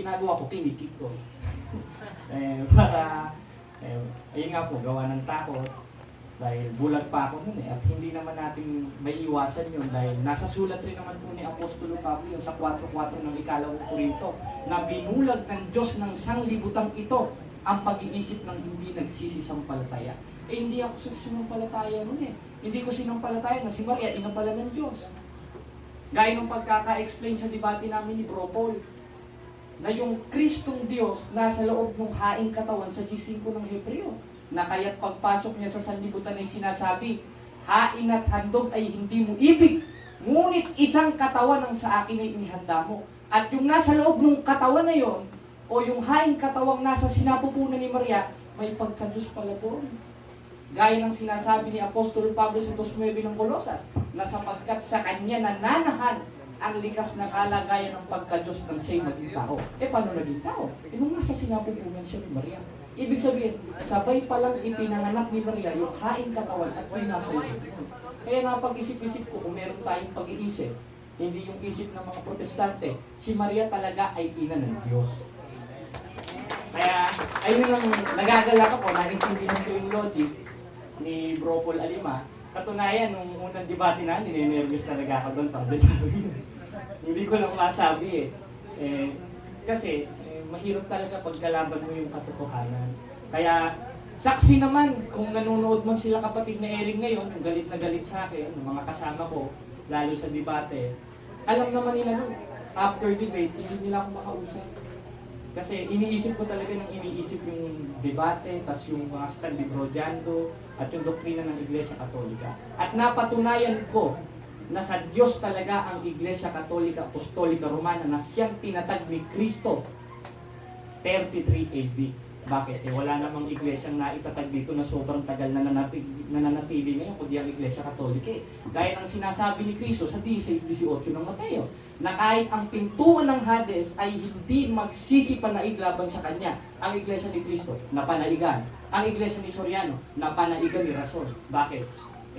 ginagawa ko, kinikik ko. eh, para, eh, ayun nga po, gawa ng takot. Dahil bulag pa ako nun eh. At hindi naman natin may iwasan yun dahil nasa sulat rin naman po ni Apostolo Pablo yun sa 4.4 ng ikalawang Korinto na binulag ng Diyos ng sanglibutang ito ang pag-iisip ng hindi nagsisisampalataya. Eh hindi ako sa sinampalataya nun eh. Hindi ko sinampalataya na si Maria ina pala ng Diyos. Gaya ng pagkaka-explain sa debate namin ni Bro na yung Kristong Diyos nasa loob ng haing katawan sa G5 ng Hebreo. Na kaya't pagpasok niya sa sanlibutan ay sinasabi, hain at handog ay hindi mo ibig, ngunit isang katawan ang sa akin ay inihanda mo. At yung nasa loob ng katawan na yon, o yung haing katawang nasa sinapupunan ni Maria, may pagka-Diyos pala doon. Gaya ng sinasabi ni Apostol Pablo sa 2.9 ng Kolosas, na sapagkat sa kanya nananahan ang likas na kalagayan ng pagka-Diyos ng siya'y maging tao. Eh, paano naging tao? Eh, nung nasa sinapupunan siya ni Maria. Ibig sabihin, sabay palang ipinanganak ni Maria yung haing katawan at yung nasa loob. Kaya napag-isip-isip ko kung meron tayong pag-iisip, hindi yung isip ng mga protestante, si Maria talaga ay ina ng Diyos. Kaya, ayun ang nagagalak ako, naintindihan ko yung logic ni Bro Paul Alima. Katunayan, nung unang debate na, ninenervous talaga ako doon. Pagdating Hindi ko lang masabi eh. eh kasi, eh, mahirap talaga pagkalaban mo yung katotohanan. Kaya, saksi naman, kung nanonood mo sila kapatid na Eric ngayon, kung galit na galit sa akin, yung mga kasama ko, lalo sa debate, alam naman nila nun, after debate, hindi nila ako makausap. Kasi iniisip ko talaga ng iniisip yung debate, tas yung mga stand ni Bro Jando, at yung doktrina ng Iglesia Katolika. At napatunayan ko na sa Diyos talaga ang Iglesia Katolika Apostolika Romana na siyang tinatag ni Kristo 33 AD. Bakit? Eh wala namang iglesyang naitatag dito na sobrang tagal na nanatili, nananatili ngayon kundi ang Iglesia Katolika. eh. Gaya ng sinasabi ni Kristo sa 16-18 ng Mateo, na kahit ang pintuan ng Hades ay hindi magsisipanaig laban sa kanya, ang Iglesia ni Kristo, napanaigan. Ang Iglesia ni Soriano, napanaigan ni Rason. Bakit?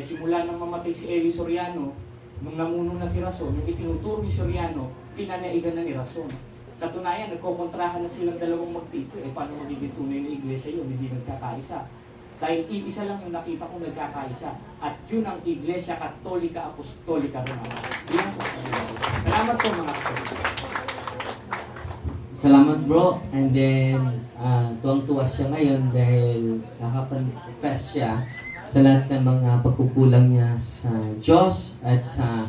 Eh simula nang mamatay si Eli Soriano, nung namuno na si Rason, yung itinuturo ni Soriano, pinanaigan na ni Rason. Katunayan, nagkokontrahan na silang dalawang magtito. Eh, paano magiging tunay na iglesia yun? Hindi nagkakaisa. Dahil isa lang yung nakita kong nagkakaisa. At yun ang Iglesia Katolika Apostolika Romana. Salamat po mga kapatid. Salamat bro. And then, uh, tuwang-tuwa siya ngayon dahil nakapag-confess siya sa lahat ng mga pagkukulang niya sa Diyos at sa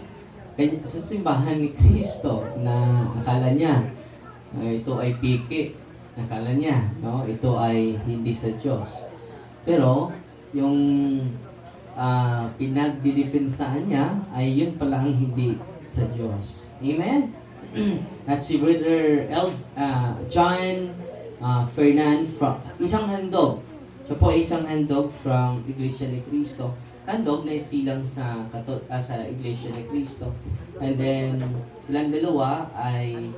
sa simbahan ni Kristo na akala niya ito ay piki. Akala niya, no? Ito ay hindi sa Diyos. Pero, yung uh, pinagdidipensaan niya ay yun pala ang hindi sa Diyos. Amen? At si Brother El, uh, John uh, Fernan from isang handog. Siya po isang handog from Iglesia ni Cristo. Handog na silang sa kato, ah, sa Iglesia ni Cristo. And then silang dalawa ay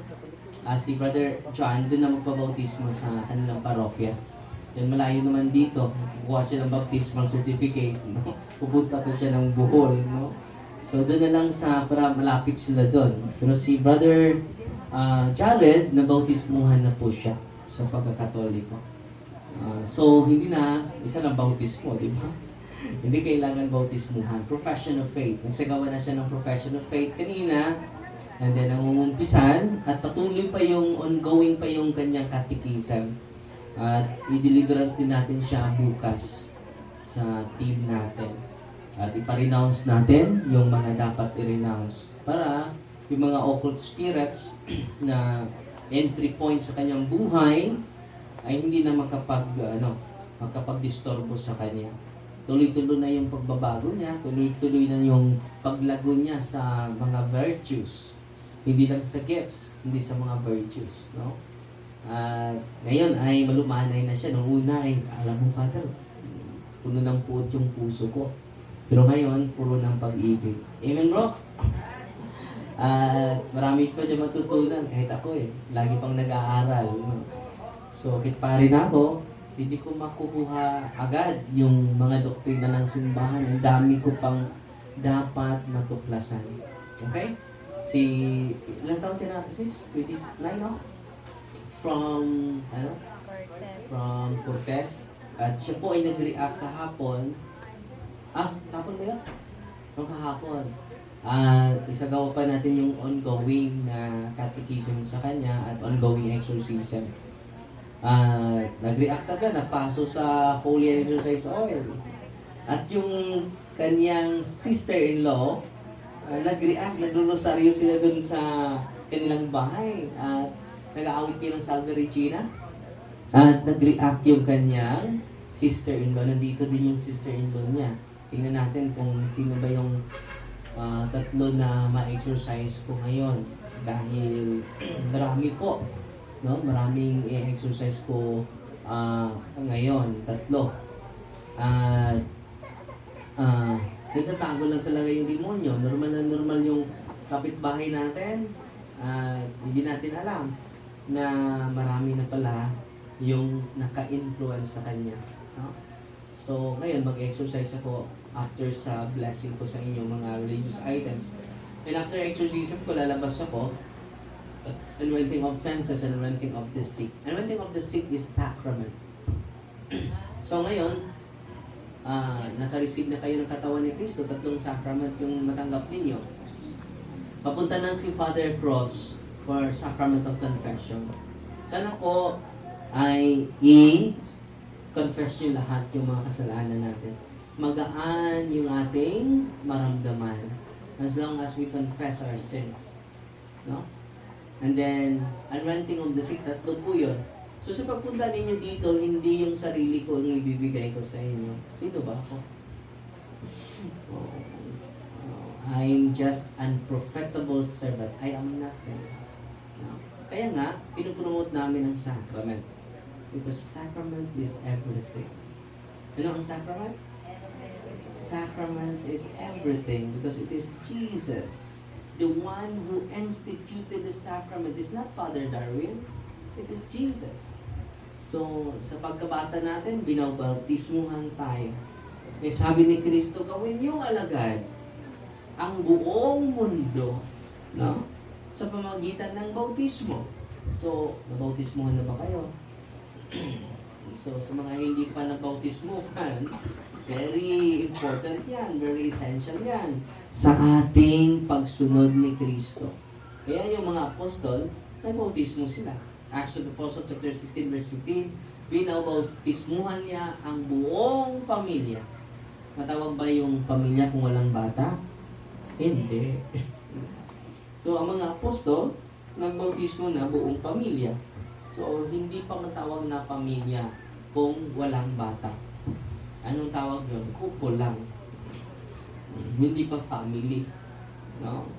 ah, si Brother John doon na magpabautismo sa kanilang parokya. Yan malayo naman dito. Kukuha siya ng baptismal certificate. No? Pupunta pa siya ng Bohol. No? So doon na lang sa para malapit sila doon. Pero si Brother ah, Jared, nabautismuhan na po siya sa pagkakatoliko. Ah, so hindi na isa lang bautismo, di ba? hindi kailangan bautismuhan. Profession of faith. Nagsagawa na siya ng profession of faith kanina. And then nangungumpisan at patuloy pa yung ongoing pa yung kanyang catechism. At i-deliverance din natin siya bukas sa team natin. At ipa-renounce natin yung mga dapat i-renounce para yung mga occult spirits na entry point sa kanyang buhay ay hindi na makapag ano, makapag-disturbo sa kanya. Tuloy-tuloy na yung pagbabago niya, tuloy-tuloy na yung paglago niya sa mga virtues. Hindi lang sa gifts, hindi sa mga virtues, no? At ngayon ay malumanay na siya. Noong una ay, alam mo, Father, puno ng puot yung puso ko. Pero ngayon, puro ng pag-ibig. Amen, bro? At marami pa siya matutunan kahit ako eh. Lagi pang nag-aaral. No? So, kahit pa rin ako, hindi ko makukuha agad yung mga doktrina ng simbahan. Ang dami ko pang dapat matuklasan. Okay? Si, ilang taon ka na, sis? 29, no? from, ano? Cortez. From Cortez. At siya po ay nag-react kahapon. Ah, kahapon ba yun? Nung kahapon. At isagawa pa natin yung ongoing na catechism sa kanya at ongoing exorcism. At nag-react agad, napaso sa Holy Exorcise Oil. At yung kanyang sister-in-law, uh, nag-react, nagro-rosaryo sila dun sa kanilang bahay. At nag-aawit kayo ng Salve Regina. At nag-react yung kanyang sister-in-law. Nandito din yung sister-in-law niya. Tingnan natin kung sino ba yung ah, tatlo na ma-exercise ko ngayon. Dahil marami po. No? Maraming i-exercise ko ah, ngayon. Tatlo. At ah, nagtatago lang talaga yung demonyo. Normal na normal yung kapitbahay natin. At hindi natin alam na marami na pala yung naka-influence sa kanya. No? So, ngayon, mag-exercise ako after sa blessing ko sa inyo mga religious items. And after exorcism ko, lalabas ako, anointing of senses and anointing of the sick. Anointing of the sick is sacrament. so ngayon, ah naka-receive na kayo ng katawan ni Kristo, tatlong sacrament yung matanggap ninyo. Papunta na si Father Cross for sacrament of confession. Sana ko ay i-confess nyo lahat yung mga kasalanan natin. Magaan yung ating maramdaman as long as we confess our sins. No? And then, anointing of the sick, tatlo po yun. So sa pagpunta ninyo dito, hindi yung sarili ko ang ibibigay ko sa inyo. Sino ba ako? Oh, oh, I'm just unprofitable servant. I am nothing. No? Kaya nga, pinupromote namin ang sacrament. Because sacrament is everything. Ano ang sacrament? Sacrament is everything because it is Jesus. The one who instituted the sacrament is not Father Darwin, it is Jesus. So, sa pagkabata natin, binabautismuhan tayo. May sabi ni Kristo, gawin niyong alagad ang buong mundo no? sa pamagitan ng bautismo. So, nabautismuhan na ba kayo? so, sa mga hindi pa nabautismuhan, very important yan, very essential yan sa ating pagsunod ni Kristo. Kaya yung mga apostol, nagbautismo sila. Acts of the Apostles chapter 16 verse 15, binabautismuhan niya ang buong pamilya. Matawag ba yung pamilya kung walang bata? Hindi. so, ang mga apostol, nagbautismo na buong pamilya. So, hindi pa matawag na pamilya kung walang bata. Anong tawag yun? Couple lang. Hindi pa family. No?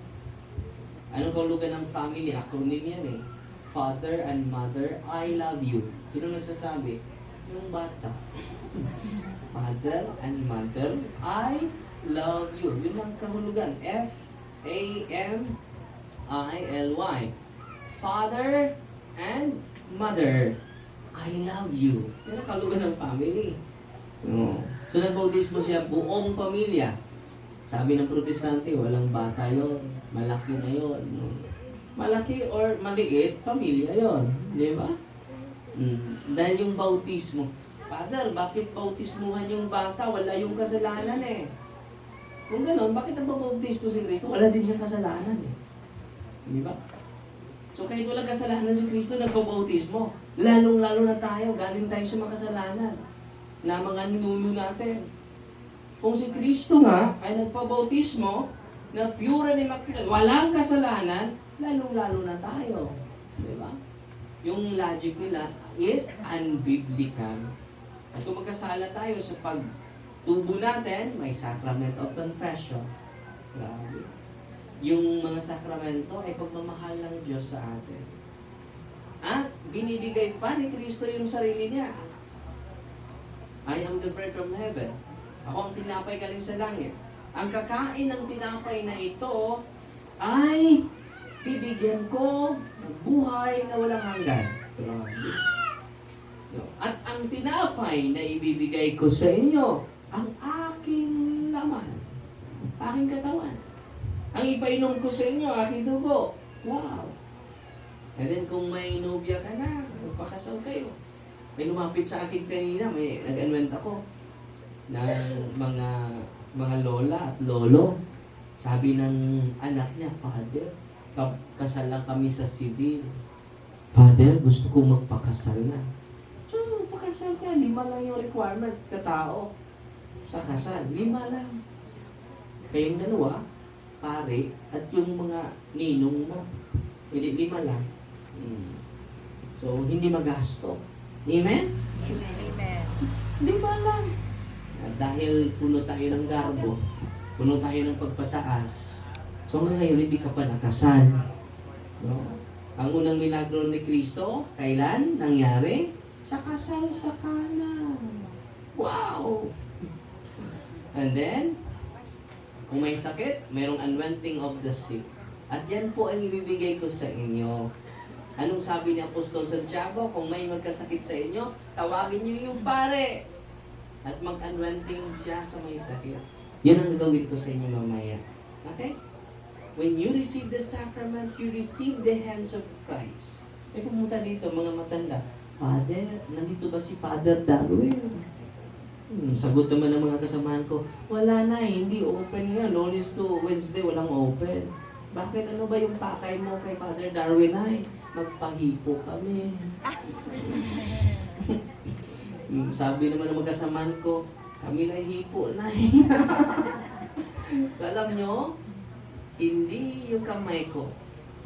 Anong kahulugan ng family? Acronym yan eh. Father and mother, I love you. Sino nagsasabi? Yung bata. Father and mother, I love you. Yun ang kahulugan. F-A-M-I-L-Y. Father and mother, I love you. Yan ang kahulugan ng family. No. So nagbautismo siya buong pamilya. Sabi ng protestante, walang bata yon, malaki na yon. Malaki or maliit, pamilya yon, di ba? Mm. Dahil yung bautismo, Father, bakit bautismuhan yung bata? Wala yung kasalanan eh. Kung gano'n, bakit ang bautismo si Kristo? Wala din siyang kasalanan eh. Di ba? So kahit walang kasalanan si Kristo, nagpabautismo. Lalong-lalo na tayo, galing tayo sa mga kasalanan na mga ninuno natin. Kung si Kristo nga ay nagpabautismo na pure and immaculate, walang kasalanan, lalong-lalo na tayo. Di ba? Yung logic nila is unbiblical. At kung magkasala tayo sa pagtubo natin, may sacrament of confession. Grabe. Yung mga sakramento ay pagmamahal ng Diyos sa atin. At binibigay pa ni Kristo yung sarili niya. I am the bread from heaven. Ako ang tinapay galing sa langit. Ang kakain ng tinapay na ito ay bibigyan ko ng buhay na walang hanggan. At ang tinapay na ibibigay ko sa inyo, ang aking laman, aking katawan. Ang ipainom ko sa inyo, aking dugo. Wow. And then kung may nobya ka na, magpakasal kayo. May lumapit sa akin kanina, may nag-anwent ako ng mga mga lola at lolo. Sabi ng anak niya, Father, ka- kasal lang kami sa civil. Father, gusto ko magpakasal na. So, magpakasal ka. Lima lang yung requirement katao sa kasal. Lima lang. Kayong dalawa, pare, at yung mga ninong mo. Hindi, lima lang. Mm. So, hindi magasto. Amen? Amen. Lima lang. At dahil puno tayo ng garbo, puno tayo ng pagpataas, so hanggang ngayon hindi ka pa nakasal. No? Ang unang milagro ni Kristo, kailan nangyari? Sa kasal sa Kana. Wow! And then, kung may sakit, mayroong anointing of the sick. At yan po ang ibibigay ko sa inyo. Anong sabi ni Apostol Santiago? Kung may magkasakit sa inyo, tawagin niyo yung pare. At mag-anointing siya sa may sakit. Yan ang gagawin ko sa inyo mamaya. Okay? When you receive the sacrament, you receive the hands of Christ. May pumunta dito, mga matanda. Father, nandito ba si Father Darwin? Hmm, sagot naman ng mga kasamahan ko, wala na eh, hindi open yan. Lunes to Wednesday, walang open. Bakit ano ba yung pakay mo kay Father Darwin ay? Magpahipo kami. Hmm, Sabi naman ng mga kasamahan ko, kami na hipo na eh. so alam nyo, hindi yung kamay ko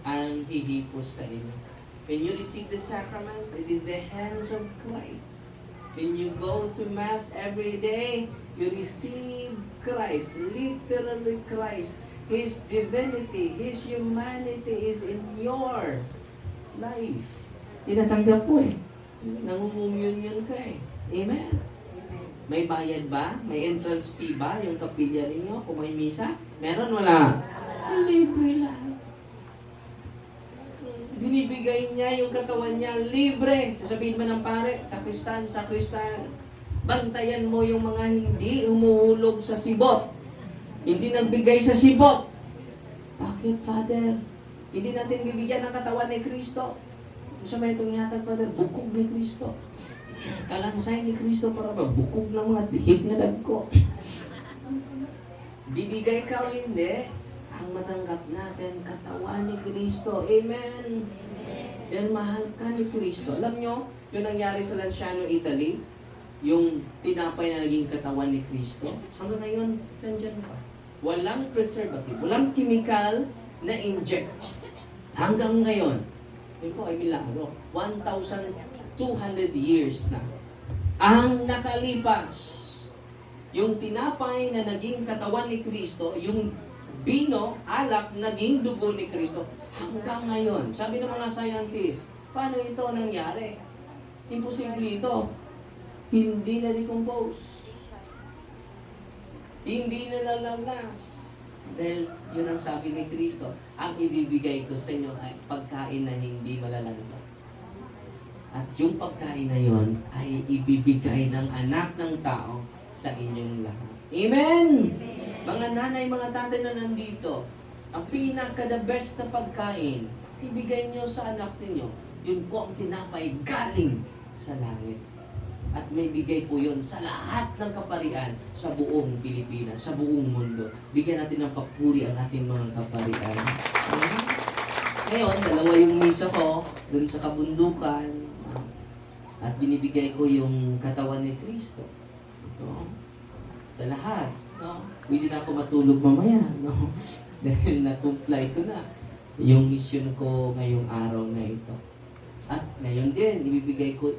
ang hihipos sa inyo. When you receive the sacraments, it is the hands of Christ. When you go to Mass every day, you receive Christ, literally Christ. His divinity, His humanity is in your life. Tinatanggap po eh. Nangungummunion ka eh. Amen? May bayad ba? May entrance fee ba yung kapilya ninyo kung may misa? Meron wala? Libre lang. Binibigay niya yung katawan niya libre. Sasabihin man ng pare, sakristan, sakristan, bantayan mo yung mga hindi umuhulog sa sibot. Hindi nagbigay sa sibot. Bakit, Father? Hindi natin bibigyan ng katawan ni Kristo. Sa may itong yatag, Father, bukog ni Kristo. Kalansay ni Kristo para ba? Bukog ng mga dihig na dagko. Bibigay ka o hindi, ang matanggap natin katawan ni Kristo. Amen. Yan, mahal ka ni Kristo. Alam nyo, yung nangyari sa Lanciano, Italy, yung tinapay na naging katawan ni Kristo, hanggang ngayon, nandyan pa. Walang preservative, walang chemical na inject. Hanggang ngayon, yun po ay milagro. 1,200 years na. Ang nakalipas, yung tinapay na naging katawan ni Kristo, yung bino, alak, naging dugo ni Kristo, hanggang ngayon. Sabi ng mga scientists, paano ito nangyari? Imposible ito. Hindi na decompose. Hindi na lalagnas. Dahil yun ang sabi ni Kristo, ang ibibigay ko sa inyo ay pagkain na hindi malalangga. At yung pagkain na yon ay ibibigay ng anak ng tao sa inyong lahat. Amen! Mga nanay, mga tatay na nandito, ang pinaka-the best na pagkain, ibigay nyo sa anak ninyo. Yun po ang tinapay galing sa langit. At may bigay po yun sa lahat ng kaparian sa buong Pilipinas, sa buong mundo. Bigyan natin ng papuri ang ating mga kaparian. Amen? Ngayon, dalawa yung misa ko dun sa kabundukan. Binibigay ko yung katawan ni Kristo. No? Sa lahat. No? Pwede na ako matulog mamaya. No? Dahil na-comply ko na yung mission ko ngayong araw na ito. At ngayon din, ibibigay ko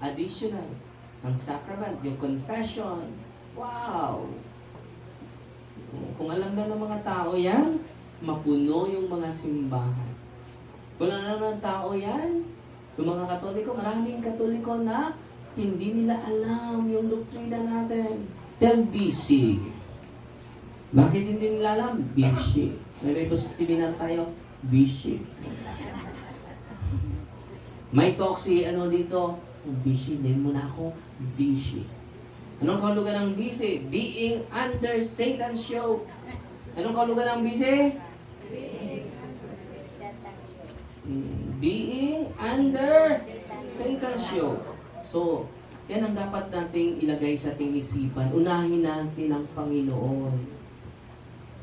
additional ang sacrament, yung confession. Wow! Kung alam na ng mga tao yan, mapuno yung mga simbahan. Kung alam na ng tao yan, yung mga katoliko, maraming katoliko na hindi nila alam yung doktrina natin. Tell busy. Bakit hindi nila alam? Busy. May ko sa seminar tayo, busy. May talk si ano dito, busy, din mo na ako, busy. Anong kahulugan ng busy? Being under Satan's yoke. Anong kahulugan ng busy? Mm, Being under Satan's show. So, yan ang dapat nating ilagay sa ating isipan. Unahin natin ang Panginoon.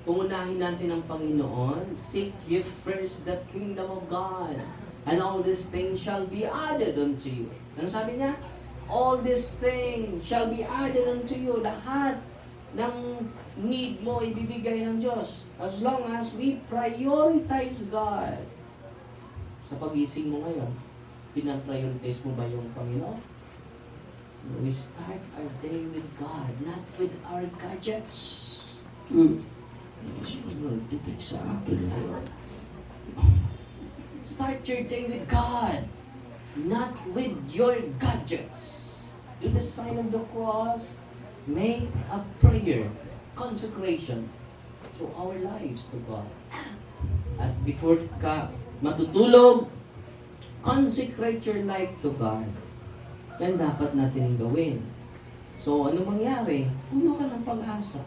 Kung unahin natin ang Panginoon, seek ye first the kingdom of God. And all these things shall be added unto you. Ano sabi niya? All these things shall be added unto you. Lahat ng need mo ibibigay ng Diyos. As long as we prioritize God. Sa pagising mo ngayon, pinaprioritize mo ba yung Panginoon? We start our day with God, not with our gadgets. Hmm. Sino nagtitik sa akin? Start your day with God, not with your gadgets. Do the sign of the cross. Make a prayer, consecration to our lives to God. At before ka matutulog, consecrate your life to God. Yan dapat natin gawin. So, ano mangyari? Puno ka ng pag-asa.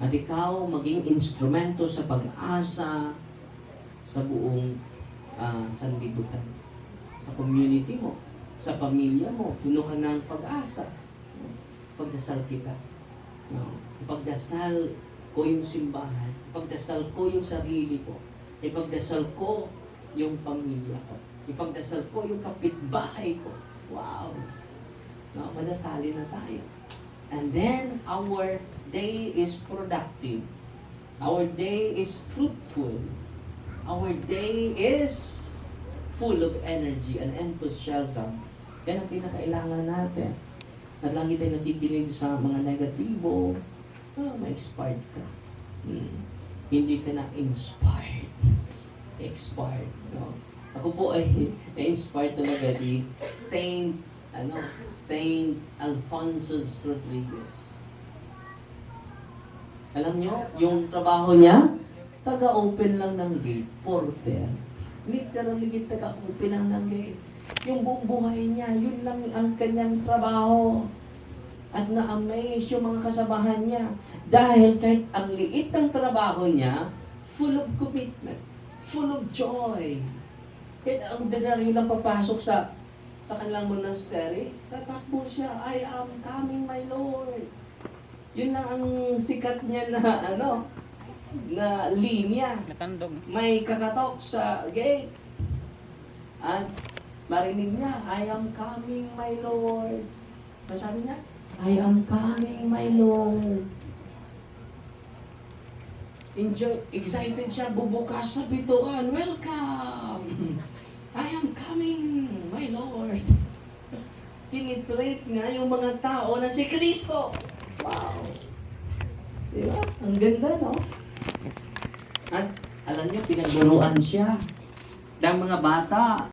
At ikaw maging instrumento sa pag-asa sa buong ah, sanlibutan. Sa community mo, sa pamilya mo, puno ka ng pag-asa. Pagdasal kita. No? Ipagdasal ko yung simbahan. Ipagdasal ko yung sarili ko. Ipagdasal ko yung pamilya ko. Ipagdasal ko yung kapitbahay ko. Wow! No, madasalin na tayo. And then, our day is productive. Our day is fruitful. Our day is full of energy and enthusiasm. Yan ang pinakailangan natin. At lagi tayo nakikinig sa mga negatibo, ah, ma-expired ka. Hmm. Hindi ka na inspired. Expired. No? Ako po ay na-inspired talaga ni Saint, ano, Saint Alphonsus Rodriguez. Alam nyo, yung trabaho niya, taga-open lang ng gate, porter. Literally, taga-open lang ng gate. Yung buong buhay niya, yun lang ang kanyang trabaho. At na-amaze yung mga kasabahan niya. Dahil kahit ang liit ng trabaho niya, full of commitment, full of joy. Kahit ang denaryo lang papasok sa sa kanilang monastery, tatakbo siya, I am coming, my Lord. Yun lang ang sikat niya na ano, na linya Natandog. may kakatok sa gate. At marinig niya, I am coming, my Lord. Ano sabi niya? I am coming, my Lord. Enjoy, excited siya, bubukas sa bituan. Welcome! I am coming, my Lord. Tinitreat nga yung mga tao na si Kristo. Wow! Diba? Ang ganda, no? At alam niyo, pinaglaruan siya. Dahil mga bata,